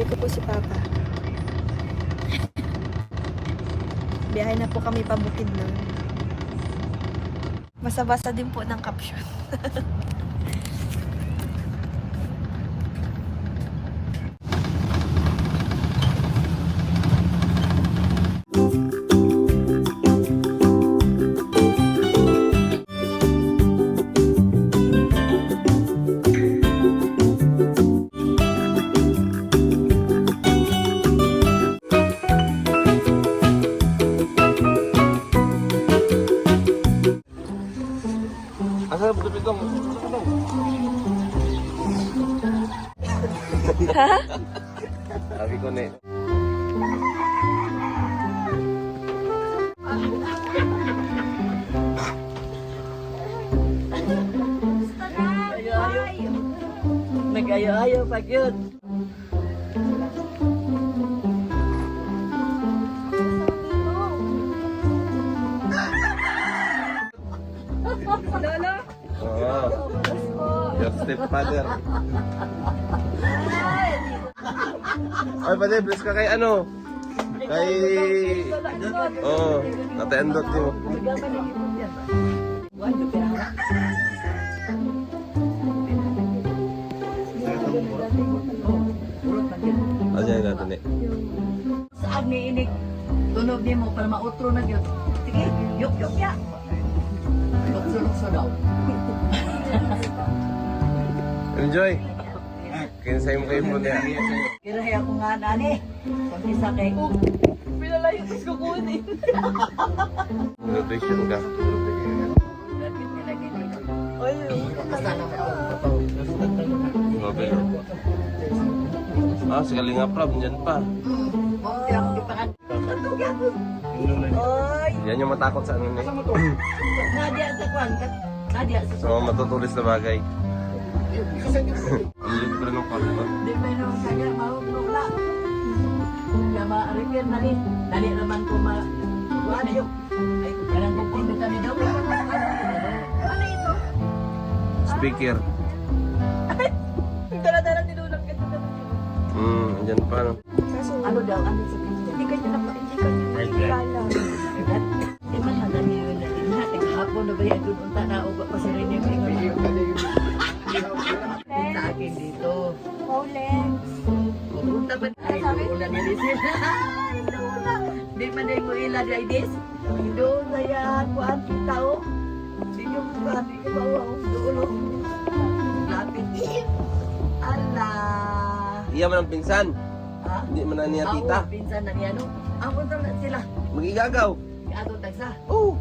Katabi ko po si Papa. Biyahe na po kami pabukid nun. Basa-basa din po ng caption. Sabi ko na eh. Nag-ayo-ayo pag yun. Oo. Your stepfather. Ay, pwede, bless ka kay ano? Kay... Oo, oh, tatay andot mo. Ayan natin eh. Saan ni inig? Tunog ni mo para mautro na yun. Sige, yuk yuk ya. Lukso-lukso daw. Enjoy. Kinsay mo kayo muna. Kirahay ako nga nani. Kung isa kay ko. Pinalayo ko sa kukunin. Nutrition ka. Ay, kasama ko. Grabe. Ah, si Kalinga Prab, dyan pa. Oy, Yan yung matakot sa ano ni. nadia sa kwan. Nadia sa Sa mga matutulis na bagay. kanya mahugnog na. Kaya ma-repair na rin. Dali naman ko ma... Yung... Ay, kanang kumpin kami daw. Ano ito? Speaker. Dala-dala nilulang ka dito. Hmm, andyan pa no. Kaso, Ano daw? Ano sa hindi ka niya na hindi ka niya nakilala. Di ba madami yun na din natin hapon na ba yan doon unta na uba pa si Rene may Sa akin dito. Paulen. Pupunta ba? Ay, ulan na din Di man din mo ila di this. Doon na yan, kuhan tao. Di yung kuhan, di yung bawa, dulo. Lapit. Ala. Iya man ang pinsan. Ha? Hindi man na niya tita. Ako, pinsan na niya, no? Ako na sila. Magigagaw. Ato tagsa. Oh.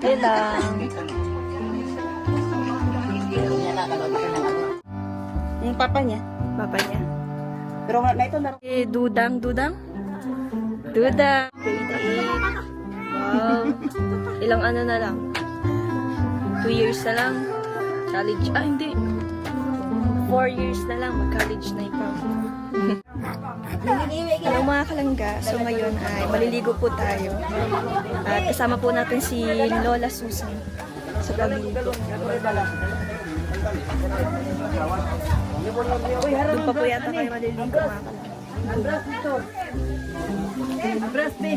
Okay lang. Niya na kalot ka na ano. Yung papa niya. Papa niya. Pero nga na ito na Eh, dudang, dudang? Dudang. Grade 8. Wow. Ilang ano na lang? Two years na lang. College. Ah, hindi. Four years na lang. Mag-college na ikaw. Hello mga kalangga. So ngayon ay maliligo po tayo. At kasama po natin si Lola Susan sa pagligo. Doon pa po yata kayo maliligo mga kalangga. Abras dito. Abras ni.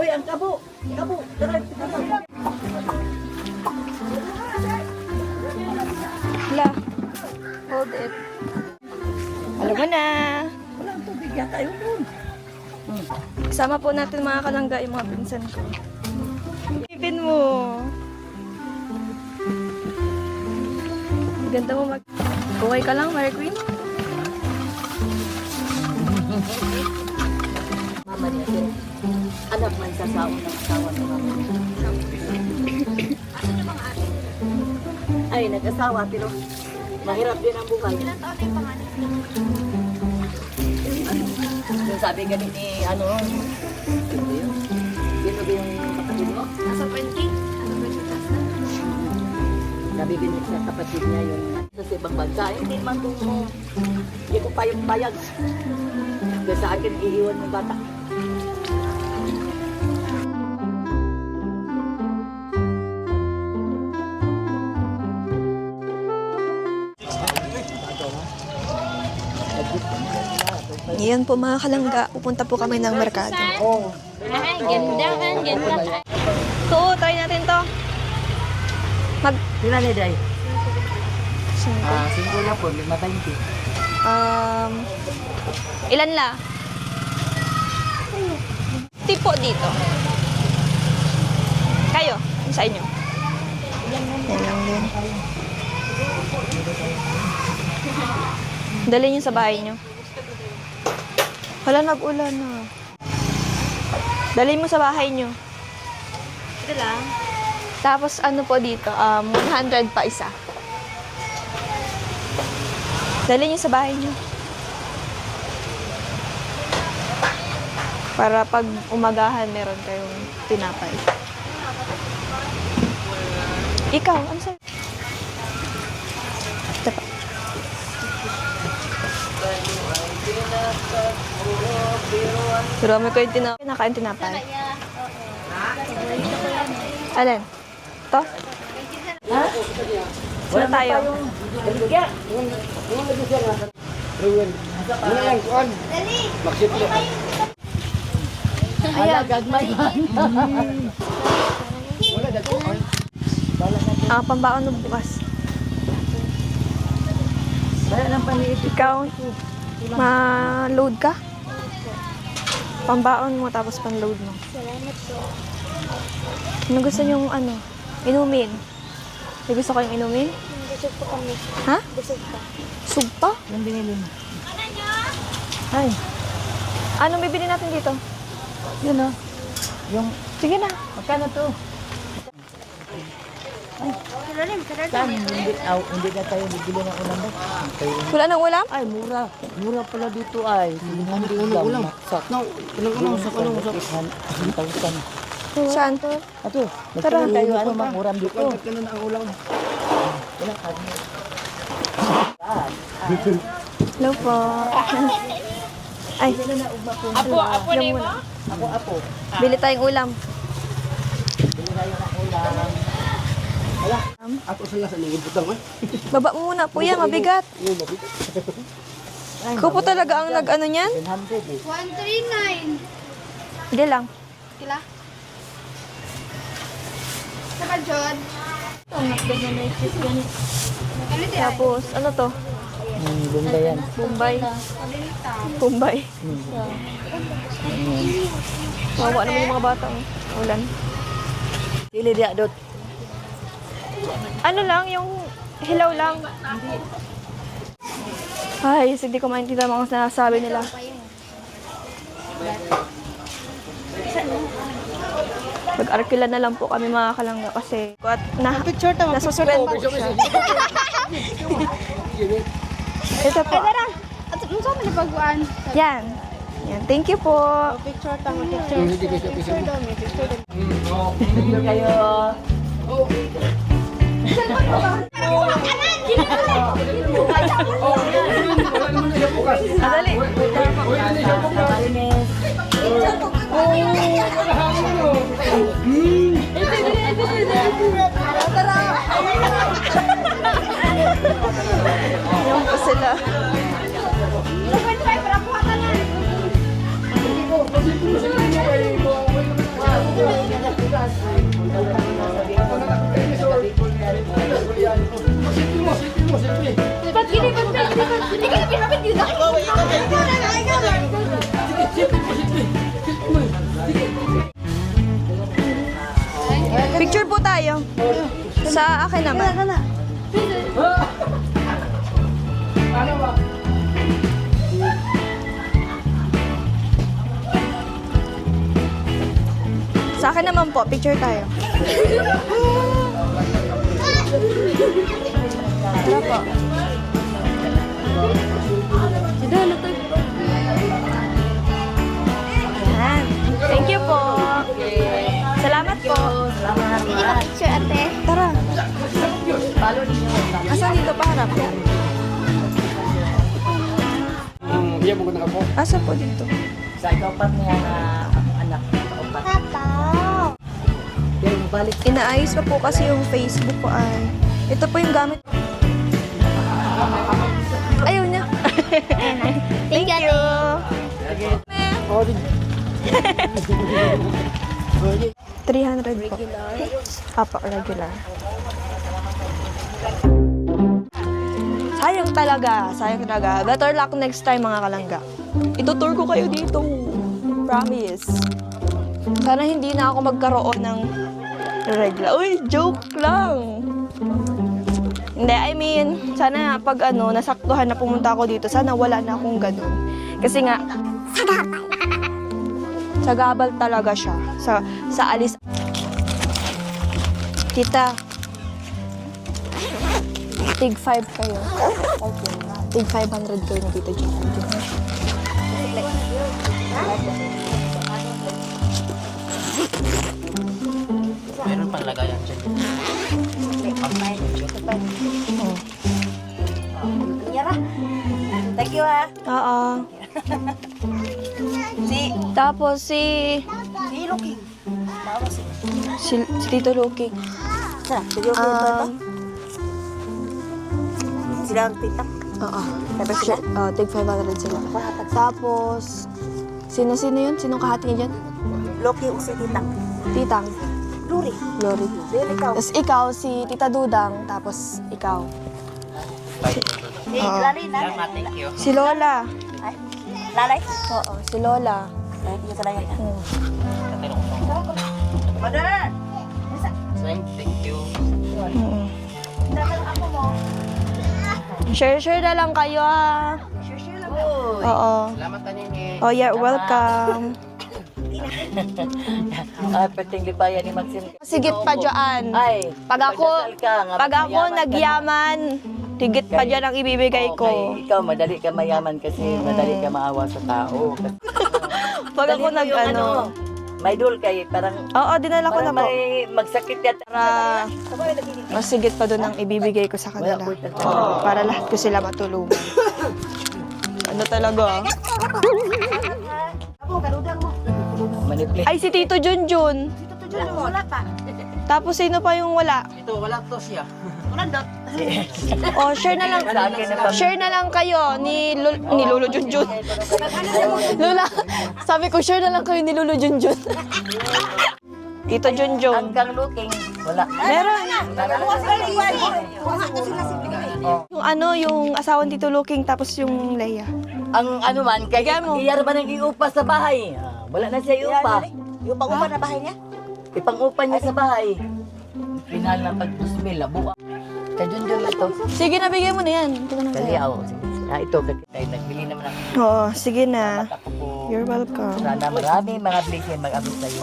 Uy, ang kabo. Kabo. Hala. Hold it. Alam mo na. Wala ang tubig yata yun doon. Kasama po natin mga kalangga yung mga pinsan ko. Ipin mo. Ganda mo mag... Buhay ka lang, Mary Queen. Mama niya din. Anak man sa saon ng asawa ni mama niya. Ay, nag-asawa pero mahirap din ang buhay. Ilan taon na yung pangalan? Yung sabi ganit ni ano, Sino ba yung kapatid mo? Nasa pancake. Ano ba siya tasa? Nabibinig sa kapatid niya yun. Sa ibang bansa, hindi man mo. Hindi ko payag-payag. Kaya sa akin, iiwan ng bata. Ngayon po mga kalangga, pupunta po kami ng merkado. Oo. Ay, ganda ang ganda. So, try natin to. Mag... Sila ni Day. Singko. Ah, singko na po, 520. Um, ilan la? Tipo dito. Kayo, sa inyo. Yan lang din. Dali niyo sa bahay niyo. Wala nag-ulan na. Dali mo sa bahay niyo. Ito lang. Tapos ano po dito, um, 100 pa isa. Dali niyo sa bahay niyo. Para pag umagahan, meron kayong tinapay. Ikaw, ano sa'yo? Pero kami ko yung tinapay. Nakain tinapay. Alin? To? Ha? Saan tayo? Ayan. Ah, pambaon ng bukas. Wala nang paniit. Ikaw, ma-load ka? Pambaon mo tapos pan-load mo. Salamat po. Ano gusto niyong ano? Inumin? May gusto kayong inumin? Busog po kami. Ha? Busog pa. Sugpa? Yung binili mo. Ay, Anong bibili natin dito? yun o. Yung, Sige na. magkano to? Karalim. Saan? Hindi, aw, hindi na tayo bibili ng ulam doon. Tayo Wala nang ulam? Ay, mura. Mura pala dito ay. Hindi ulam. ulam. Sak. No, ulam ulam. Sak ulam. Sak. 1,000. Saan? Ato, Tara. tayo ano mang uram dito. Hello po. Ay. Apo, apo na mo? Ako, apo. Bili tayong ulam. Bili tayo ng ulam. Ako sa lasa ng ibutang eh. Baba mo muna po yan, mabigat. Ay, Ikaw po talaga ang nag-ano niyan? 100 eh. 139. Hindi lang. Kila? Saka John. Tapos, ano to? Hmm, bunda yan. Bombay. Bombay. Hmm. Wawa naman yung mga bata. oh. Ulan. Sili dia dot. Ano lang, yung hilaw lang. Ay, hindi ko maintindihan mga sinasabi nila. Mag-arkila na lang po kami mga kalangga kasi at na, nasuspend po siya. Ito po. At ano sa mga pagkuan? Yan. Yan. Thank you po. Picture tama, picture. Picture daw, picture daw. Dito kayo. Madali. Yung po sila. Picture po tayo. Sa akin naman. Sa akin naman po, picture tayo. Tara po. Yan. Thank you po. Salamat po. Picture, ate. Tara. Asan dito pa harap? Iya mo ko nakapo. Asa po dito? Sa ikapat niya na anak. Ikapat. Papa. Pero balik Inaayos pa po kasi yung Facebook ko ay. Ito po yung gamit. Niya. Thank you. Di. 300 po. Apo, regular. Sayang talaga, sayang talaga. Better luck next time mga kalangga. Itutour ko kayo dito. Promise. Sana hindi na ako magkaroon ng regla. Uy, joke lang. Hindi, I mean, sana pag ano, nasaktuhan na pumunta ako dito, sana wala na akong ganun. Kasi nga, sagabal talaga siya. Sa, sa alis. Tita, tig 5 kayo. Tig 500 kayo na Tita Gina. Tapos si... si Lucky. Si, si Tito Lucky. Sa, si Lucky Um, Sila ang tita. Oo. Tapos sila, uh, tig 500 sila. Tapos, sino-sino yun? Sinong kahati niya dyan? O si tita. Titang. Lori. Luri ikaw. Tapos ikaw, si Tita Dudang. Tapos ikaw. Si thank you. Si Lola. Ay, lalay. Oo, si Lola. Ay, hindi sa layay. Hmm. Mother! Thank you. Dapat ako mo. Share-share na lang kayo ha. Share-share lang. Uy. Oo. Salamat na nini. Oh, yeah, welcome. Ah, perting libayan ni Maxim. Sigit pa dyan. Ay, Pag ako, ka, pag ako ka nagyaman, tigit pa dyan ang ibibigay ko. Okay, ikaw madali ka mayaman kasi madali ka maawa sa tao. Pag ako Dali mo nag yung ano. may dul kay parang Oo, dinala ko na parang po. may magsakit yan. Para mas sigit pa doon ang ibibigay ko sa kanila. Wala. Oo, para lahat ko sila matulungan. Ano talaga? Manipulate. Ay, si Tito Junjun. Wala pa. Tapos sino pa yung wala? Ito, wala to siya. Oh, share na lang. Share na lang kayo ni, Lul ni Lolo Junjun. Lula, sabi ko share na lang kayo ni Lolo Junjun. Tito Junjun. Hanggang looking, wala. Meron. Oh. Yung ano, yung asawa ni Tito Looking, tapos yung Leia. Ang ano man, kay Bigyan mo. iyar ba nang iupa sa bahay? Ah, Wala na siya iupa. Yung pag-upa na bahay niya? Ipangupa niya sa bahay. Final na pag 2,000, labo. Kadun-dun na to. Sige na, bigyan mo na yan. Ito na Dali sa'yo. ako. Ah, ito, kakitay. Nagbili naman ako. Oo, sige na. Ako po. You're welcome. Sana marami mga blessing mag-abot sa'yo.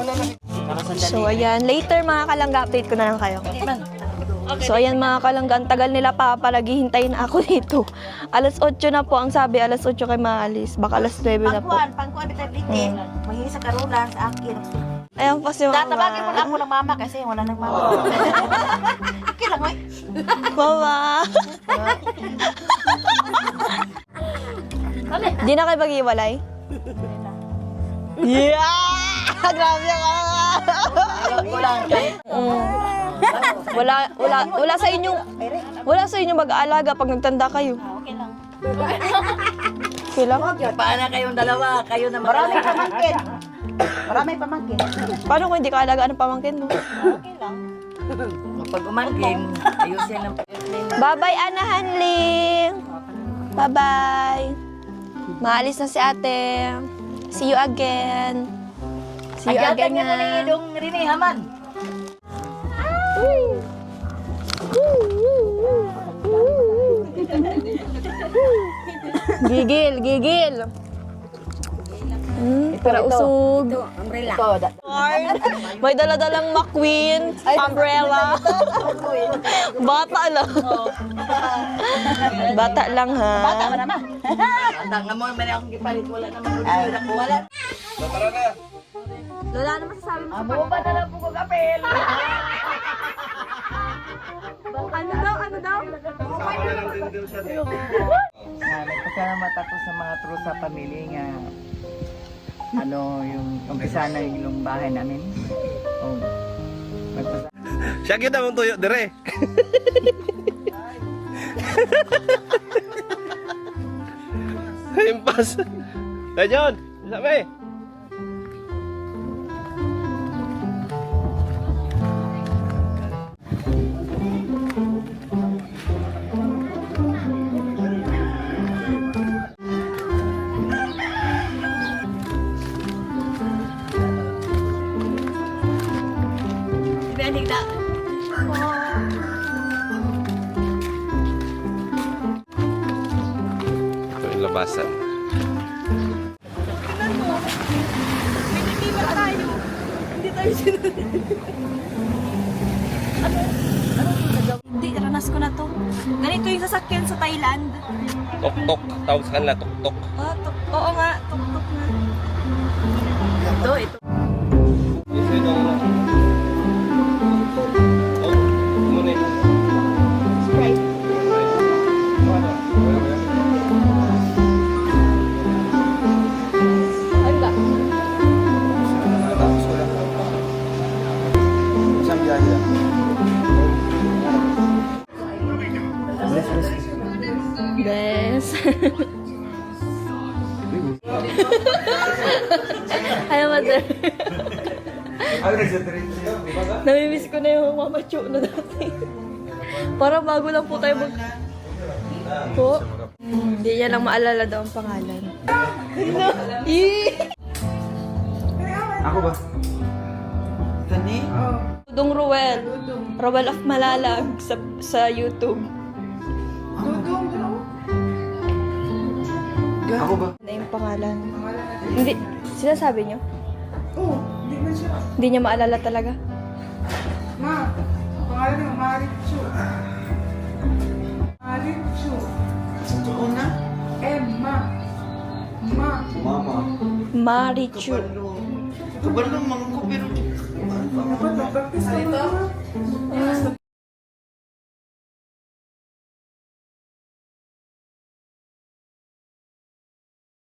So, ayan. Later, mga kalangga, update ko na lang kayo. Hindi man. So, ayan mga kalangga, ang tagal nila pa pala hintayin na ako dito. Alas 8 na po ang sabi, alas 8 kayo maalis. Baka alas 9 na po. Pangkuan, pangkuan bitay biti. Mahingi sa karulan sa akin. Ayan po si mama. Tatabagin mo na ako ng mama kasi wala nang mama. akin lang, oy. Mama. Di na kayo mag-iwalay? Yeah! Grabe ka! Ko lang. Mm. Wala, wala, wala sa inyong, wala sa inyong mag-aalaga pag nagtanda kayo. Okay lang. Okay lang? Paano kayong dalawa? Kayo na Marami mag-alaga. pamangkin. Marami pamangkin. Paano kung hindi ka alagaan ng pamangkin mo? Okay lang. Pag umangkin, ayusin ang Bye-bye, Ana Hanling! Bye-bye! Maalis na si ate. See you again. See you Agatan again nga na na. Dong Rini Haman. Gigil, gigil. Hmm, para usog. Ito, da- May dala-dalang McQueen, umbrella. Bata lang. Bata lang ha. Bata Ata nga mo, may akong gipalit. Wala naman ko dito. Wala. Lola, ano masasabi mo? Amo ba na lang po ko kapil? Ano daw? Ano daw? Nagpasalamat ako sa mga true sa pamilya nga ano yung umpisa na yung bahay namin. Oh. Magpasa- Siya kita mong tuyo, dire. Impas. Hey, John. Sabi. Ranas ko na to. Ganito yung sasakyan sa Thailand. Tok-tok. Tawag sa kanila, tok-tok. Oh, tuk- oo nga, tuk-tuk na. Ito, ito. Yes. Ay, mother. Namimiss ko na yung mama Chu na dati. Parang bago lang po tayo mag... Po? Hindi niya lang maalala daw ang pangalan. Ih! Ako ba? Tani? Dudong Ruel. Ruel of Malalag sa, sa YouTube. Ako ba? Na yung pangalan. Hindi. Sinasabi niyo? Oo, hindi man siya. Hindi niya maalala talaga? Ma, pangalan ng Marichu. Marichu. Totoo na? Emma. Ma. Mama. Marichu. Kabalo man ko pero Dapat mag-practice ka.